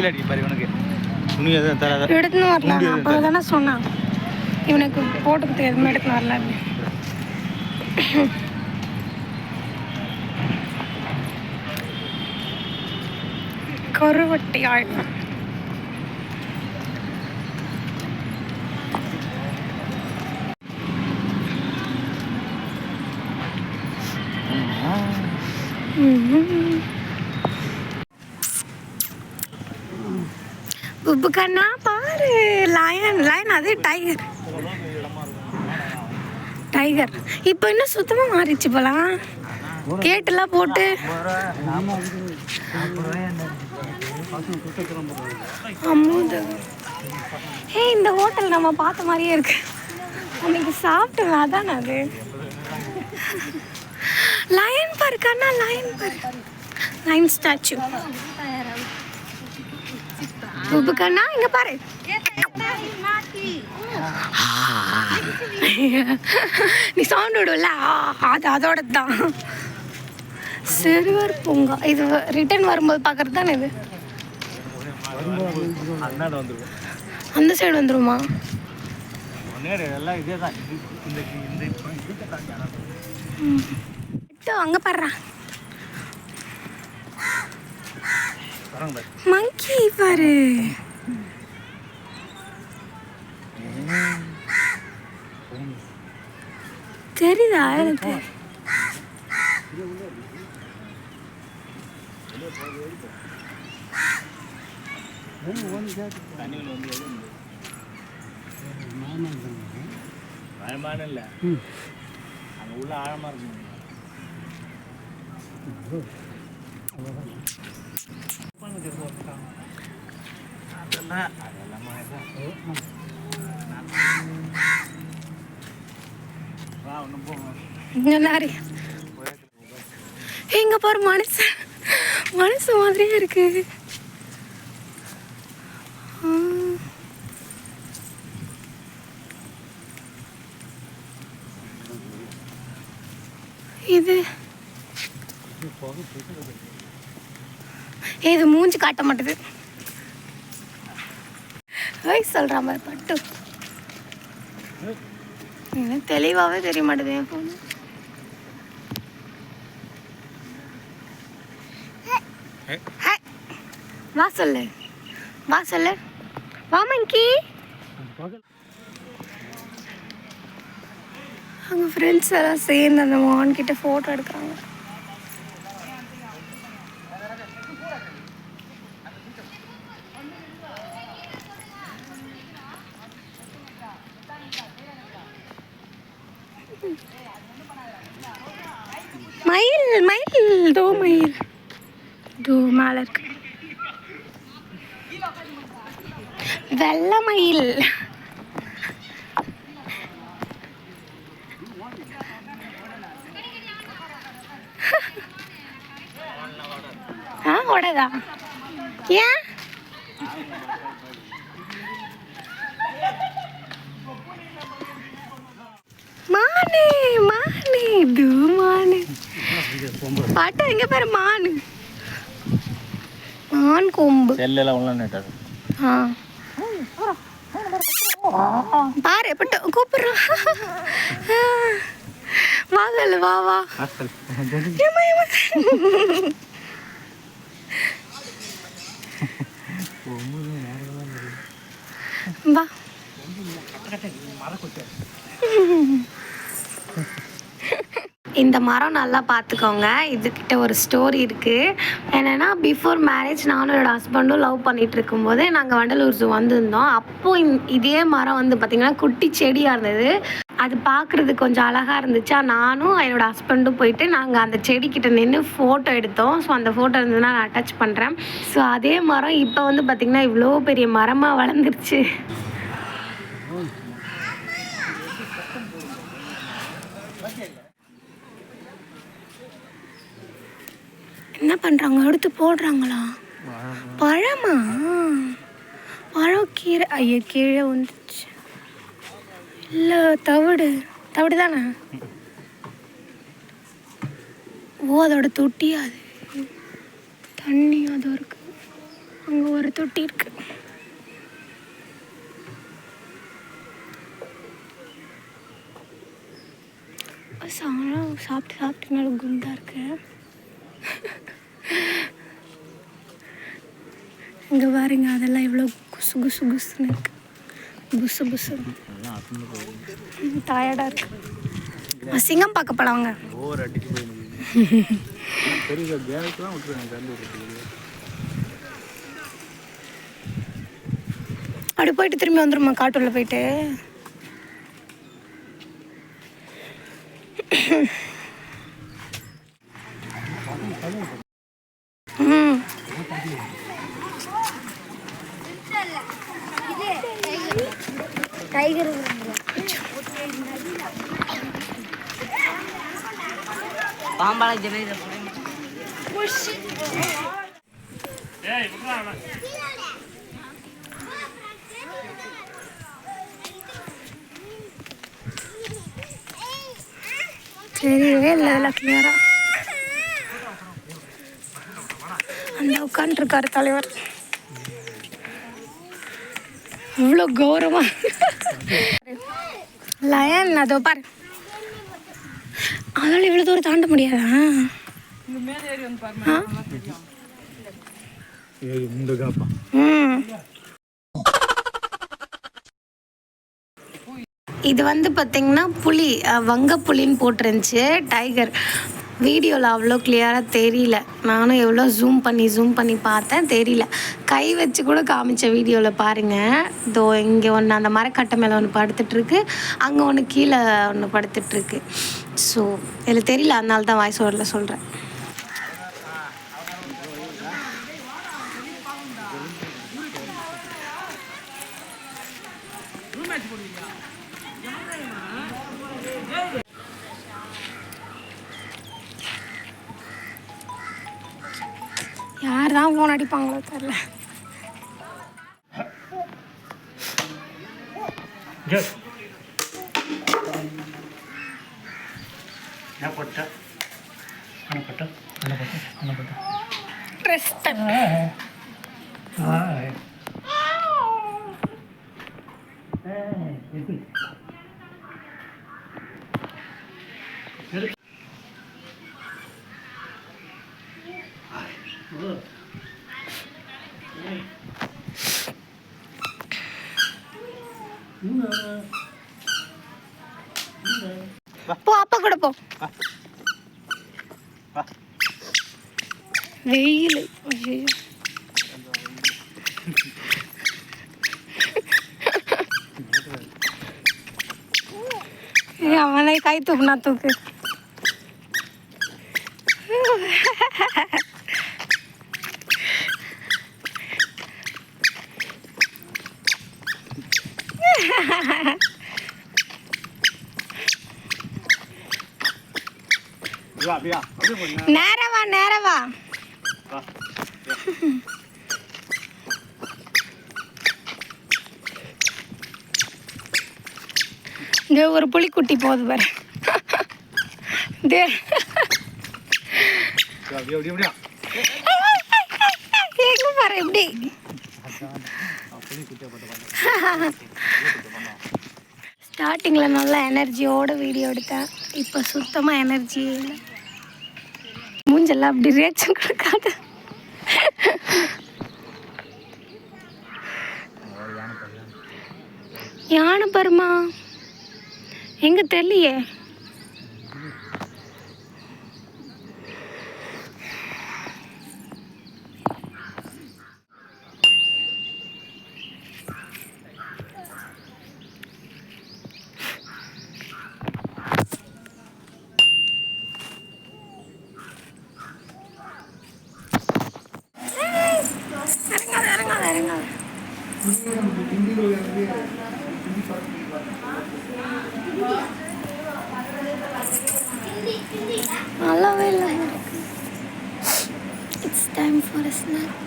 வெயில் அடிக்க பாரு இவனுக்கு. துணி எதுவும் தராத எடுத்துன்னு வரல. முடி நான் எதுவும் அப்போ. தானே சொன்னான். இவனுக்கு போட்டுக்கிட்டு எதுவுமே எடுத்துன்னு வரல அப்படி கருவட்டி ஆயில் புப்பு கண்ணா பாரு லயன் லயன் அது டைகர் டைகர் இப்போ என்ன சுத்தமாக மாறிச்சு போலாம் கேட்டெல்லாம் போட்டு. அம்முது ஏ இந்த ஹோட்டல் நம்ம பார்த்த மாதிரியே இருக்கு. அன்னைக்கு சாப்பிட்டோம் அதான் அது. லயன் பாரு லயன் பார்க் லயன் ஸ்டாச்சு உப்பு கண்ணா இங்க பாரு நீ சவுண்ட் விடுவல அது அதோட தான் சிறுவர் பூங்கா இது ரிட்டர்ன் வரும்போது பார்க்கறது தானே இது அந்த சைடு வந்துருமா முன்னாடி எல்லாம் இதே தான் இது இந்த இந்த இதுக்கு தாண்டி அண்ணா. இட்டு அங்க பாடுறா வரங்க பாரு மங்கி பாரு. தெரியுதா எனக்கு? பயமான இல்லை. அங்கே உள்ள ஆழமாக இருக்கும் அதெல்லாம் எங்க பாரு மனுஷன். மனுஷன் மாதிரியே இருக்கு ஆ. இது ஏய், இது மூஞ்சி காட்ட மாட்டுது. ஓய் சொல்ற மாதிரி பட்டு. எனக்கு தெளிவாகவே தெரிய மாட்டேது என் ஃபோன் ஹாய் வா சொல்லு. வா சொல்லு. வா மங்கி. அவங்க ஃப்ரெண்ட்ஸ் எல்லாம் சேர்ந்து அந்த மான் கிட்ட ஃபோட்டோ எடுக்கிறாங்க. மயில் மயில் தோ மயில். தோ மேலே இருக்கு வெள்ளை மயில். ஆ ஓடதா? ஏன்? மானே மானே தூ மானே. பாட்டு எங்க பேரு மானு. மான் கொம்பு. செல்லெல்லாம் உள்ள நட்டாரு ஆ. பாரு எப்பட்டு கூப்பிடுறான் வா சொல்லு வா வா. வா. இந்த மரம் நல்லா பார்த்துக்கோங்க. இதுக்கிட்ட ஒரு ஸ்டோரி இருக்குது என்னென்னா பிஃபோர் மேரேஜ் நானும் என்னோடய ஹஸ்பண்டும் லவ் பண்ணிகிட்டு இருக்கும்போது நாங்கள் வண்டலூர் ஜூ வந்திருந்தோம். அப்போ இதே மரம் வந்து பார்த்திங்கன்னா குட்டி செடியாக இருந்தது. அது பார்க்குறது கொஞ்சம் அழகாக இருந்துச்சா? நானும் என்னோடய ஹஸ்பண்டும் போயிட்டு நாங்கள் அந்த செடிக்கிட்ட நின்று ஃபோட்டோ எடுத்தோம். ஸோ அந்த ஃபோட்டோ இருந்ததுன்னா நான் அட்டாச் பண்ணுறேன் ஸோ அதே மரம் இப்போ வந்து பார்த்திங்கன்னா இவ்வளோ பெரிய மரமாக வளர்ந்துருச்சு. என்ன பண்ணுறாங்க எடுத்து போடுறாங்களா? பழமா? பழம் கீரை ஐயோ கீழே வந்துச்சு இல்லை தவிடு. தவிடு தானே ஓ அதோட தொட்டி அது. தண்ணி அதுவும் இருக்கு. அங்கே ஒரு தொட்டி இருக்கு. சாணம் சாப்பிட்டு சாப்பிட்டு நல்லா குண்டாக இருக்கு. இங்கே பாருங்க அதெல்லாம் எவ்வளோ குசு குசு குசுன்னு இருக்கு. புசு புசு டயர்டாக இருக்கு. சிங்கம் பார்க்க போலாங்க அப்படி போயிட்டு திரும்பி வந்துருமா காட்டுள்ள போயிட்டு ம் டைகர் பாம்பால ஜனேஜ் தெரியவே இல்லை இதில் கிளியரா அந்த உட்காந்துருக்காரு தலைவர். இவ்வளோ கௌரவம். லயன் அதோ பாரு. அதனால இவ்வளோ தூரம் தாண்ட முடியாதா? இது வந்து பார்த்தீங்கன்னா புலி வங்க புலின்னு போட்டிருந்துச்சு டைகர். வீடியோவில் அவ்வளோ கிளியராக தெரியல. நானும் எவ்வளோ ஜூம் பண்ணி ஜூம் பண்ணி பார்த்தேன் தெரியல. கை வச்சு கூட காமிச்ச வீடியோவில் பாருங்கள் இதோ இங்கே ஒன்று அந்த மரக்கட்டை மேலே ஒன்று படுத்துட்ருக்கு அங்கே ஒன்று கீழே ஒன்று படுத்துட்ருக்கு ஸோ இதில் தெரியல அதனால தான் வாய்ஸ் ஓவரில் சொல்கிறேன் ஃபோன் அடிப்பாங்களோ தெரில என்ன பட்ட என்ன பட்ட என்ன பட்ட என்ன பட்ட ரெஸ்பெக்ட் ஹாய் போ அப்பா கூட போ வா. வெயில் ஐயோ ஏய், அவனை கை தூக்குனா நேரவா நேரவா? இங்கே ஒரு புலிக்குட்டி போகுது பாரு. எங்க பாரு எப்படி? ஸ்டார்டிங்கில் நல்ல எனர்ஜியோட வீடியோ எடுத்தேன். இப்போ சுத்தமாக எனர்ஜியே இல்லை. மூஞ்செல்லாம் அப்படி ரியாக்ஷன் கொடுக்காத. யானை பருமா? எங்க தெரியலையே? நல்லாவே இல்லை it's time for a snack